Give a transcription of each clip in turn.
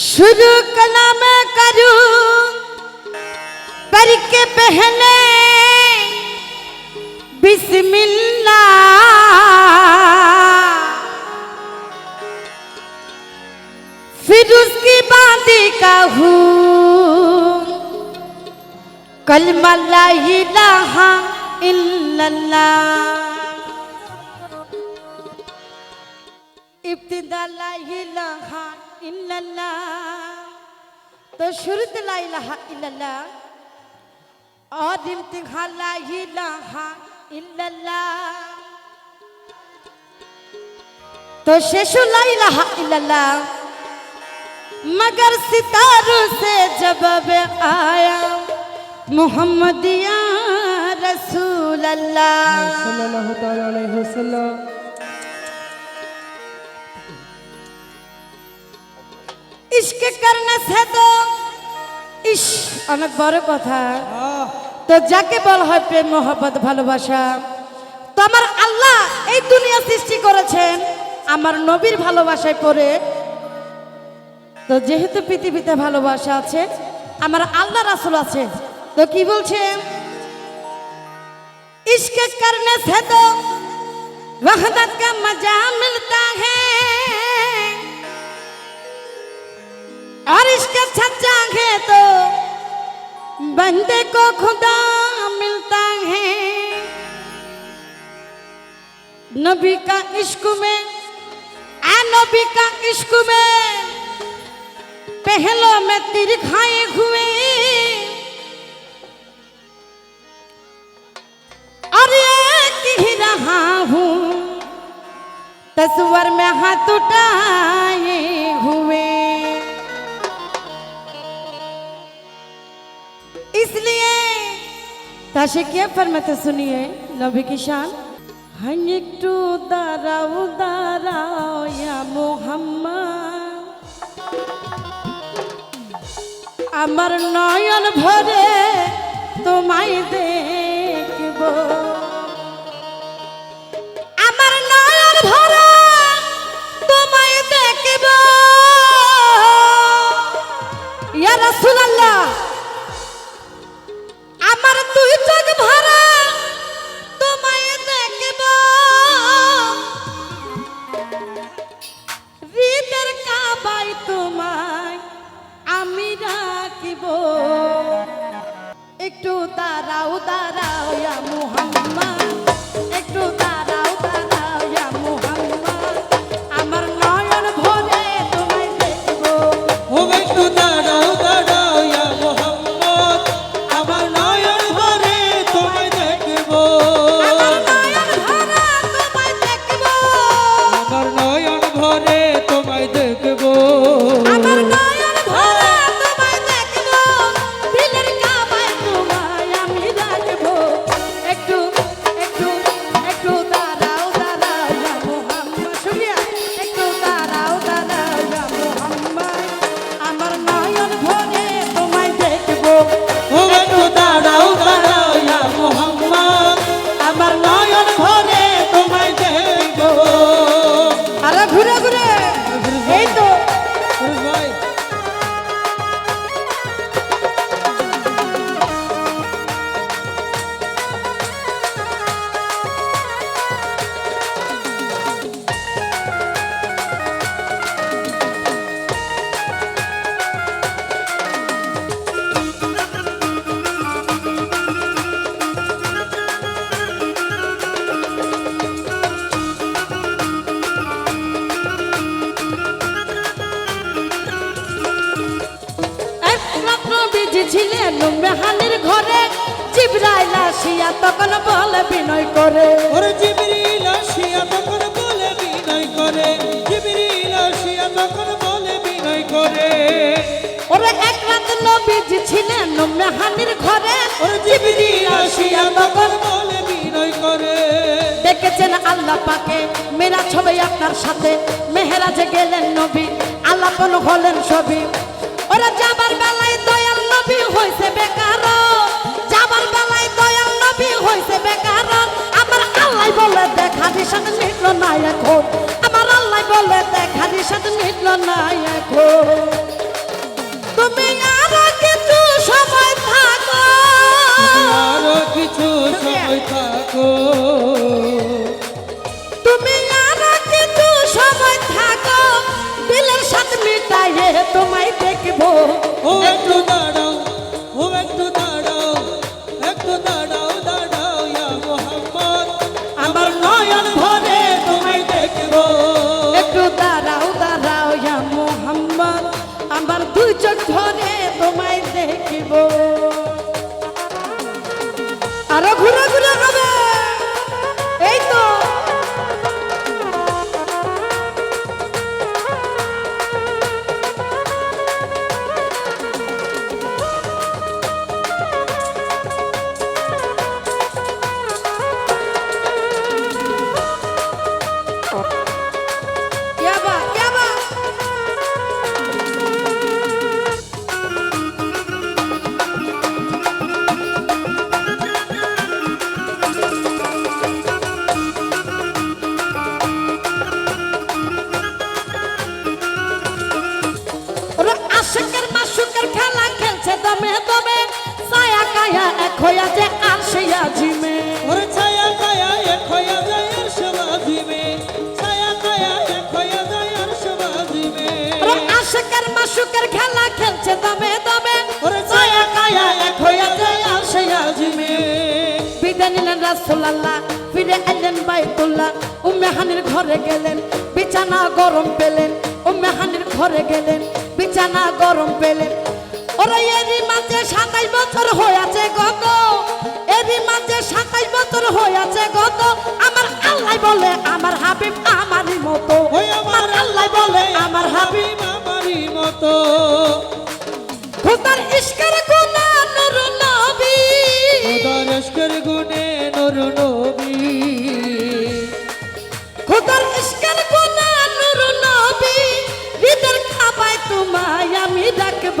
शुरू कलाम करूँ पर के पहले बिस्मिल्लाह फिर उसकी बाद कहूँ कलमा ला इलाहा इल्लल्लाह। ইবতিদা লা ইলাহা ইল্লাল্লাহ। তো শুরুতে লা ইলাহা ইল্লাল্লাহ আর ইবতিহা লা ইলাহা ইল্লাল্লাহ। তো শেষু লা ইলাহা ইল্লাল্লাহ مگر ستاروں سے جواب آیا محمد یا رسول اللہ صلی اللہ ইশক করনে সে তো ইস অনেক বড় কথা আহ তো যাকে বলা হয় প্রেম মোহব্বত ভালোবাসা তো আমার আল্লাহ এই দুনিয়া সৃষ্টি করেছেন আমার নবীর ভালোবাসায় পড়ে তো যেহেতু পৃথিবীতে ভালোবাসা আছে আমার আল্লাহ রাসুল আছে তো কি বলছে इश्क करने से तो वहदत का मजा मिलता है और इश्क सच्चा है तो बंदे को खुदा मिलता है। नबी का इश्क में आ नबी का इश्क में पहलों में तीर खाए हुए। और एक ही रहा हूँ, तस्वर में हाथ उठाए। इसलिए তাশিকিয়া ফরমাতে শুনিয়ে নবী কি শান হাই একটু দাঁড়াও দাঁড়াও ইয়া মোহাম্মদ আমার নয়ন ভরে তোমায় দেখব একটু দাঁড়াও দাঁড়াও ইয়া ছিলেন মেহানির ঘরে জিব্রাইল আসিয়া তখন বলে বিনয় করে। ওরে জিবরিল আসিয়া তখন বলে বিনয় করে। জিবরিল আসিয়া তখন বলে বিনয় করে। ওরে এক রাত নবীজি ছিলেন মেহানির ঘরে। ওরে জিবরিল আসিয়া তখন বলে বিনয় করে। দেখেছেন আল্লাহ পাকে মেরা ছবি আপনার সাথে। মেহেরাজে গেলেন নবী আল্লাপন হলেন ছবি। ওরা যাবার বেলায় নবী হইছে বেকার। যাবার বেলায় দয়াল নবী হইছে বেকার। আমার আল্লাহ বলে বলে দেখা দিশান মিটল না এখন। আমার আল্লাহ বলে দেখা দিশান মিটল না এখন। তুমি আর কিছু সময় থাকো। আরও কিছু সময় থাকো। ঘুরে যে আর সেই আজিমে ওরে ছায়া কায়া এক হইয়া যায় আর সমাধি মে ছায়া কায়া এক হইয়া যায় আর সমাধি মে আশিকের মাসুকের খেলা খেলছে দমে দমে। ওরে ছায়া কায়া এক হইয়া যায় আর সেই আজিমে বিদায় নিলেন রাসুল্লাহ ফিরে এলেন বাইতুল্লাহ। উম্মে হানির ঘরে গেলেন বিছানা গরম পেলেন। উম্মে হানির ঘরে গেলেন বিছানা গরম পেলেন। ওরা এরই মাঝে সাতাইশ বছর হয়েছে গত এরই মাঝে সাতাইশ বছর হয়েছে গত আমার আল্লাহ বলে আমার হাবিব আমারই মতো। আমার আল্লাহ বলে আমার হাবিব আমারই মতো। খোদার ইশকের গুণা নুর নবী। খোদার গুণে নর নবী। খোদার ইশকের গুণা নুর নবী। হৃদয়ের খাবায় তোমায় আমি রাখব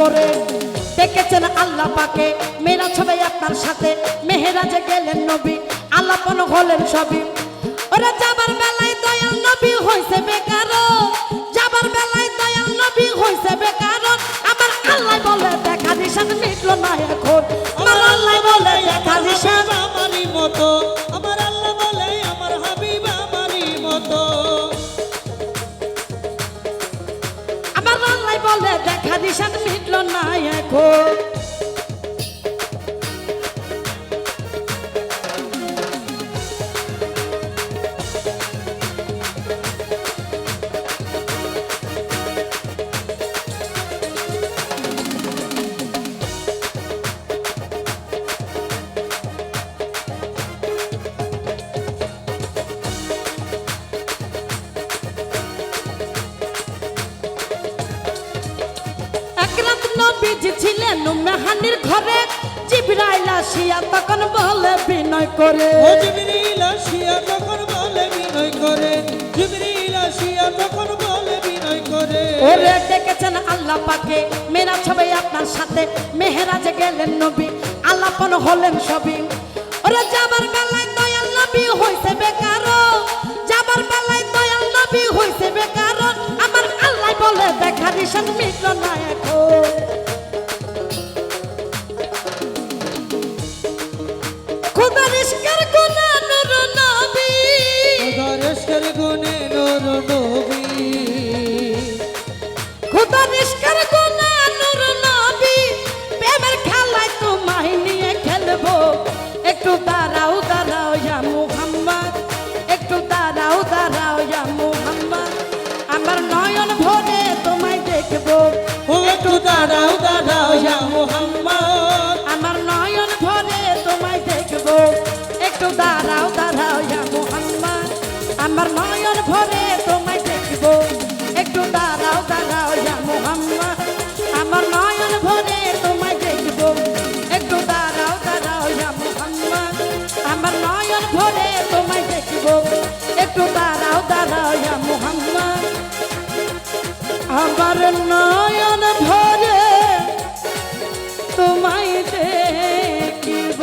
করে। দেখেছেন আল্লাহ পাকে, মেয়েরা সবাই আপনার সাথে। মেহেরাজে গেলেন নবী আল্লাপন হলেন সবই। ওরা যাবার বেলায় দয়াল নবী হইছে বেকার যাবার বেলায় দয়াল নবী হইছে বেকার আমার আল্লাহ বলে, দেখা দিশান মিটলো না এখন আমার আল্লাহ বলে, দেখা দিশান আমারই মতো। আমার আল্লাহ বলে, আমার হাবিব আমারই মতো। আমার আল্লাহ বলে, দেখা দিশান মিটলো নবীজি ছিলেন মেহানির ঘরে। জিবরাইল আসিয়া তখন বলে বিনয় করে। ও জিবরিল আসিয়া তখন বলে বিনয় করে। জিবরিল আসিয়া তখন বলে বিনয় করে। ওরে ডেকেছেন আল্লাহ পাকে। মেরা ছবে আপনার সাথে। মেহেরাজে গেলেন নবী আল্লাপন হলেন সবই। ওরে যাবার বেলায় দয়াল নবী হইছে বেকার। যাবার বেলায় দয়াল নবী হইছে বেকার। আমার আল্লাহ বলে দেখা দিশন মিটল না আবার নয়ন ভরে তোমায় দেখিব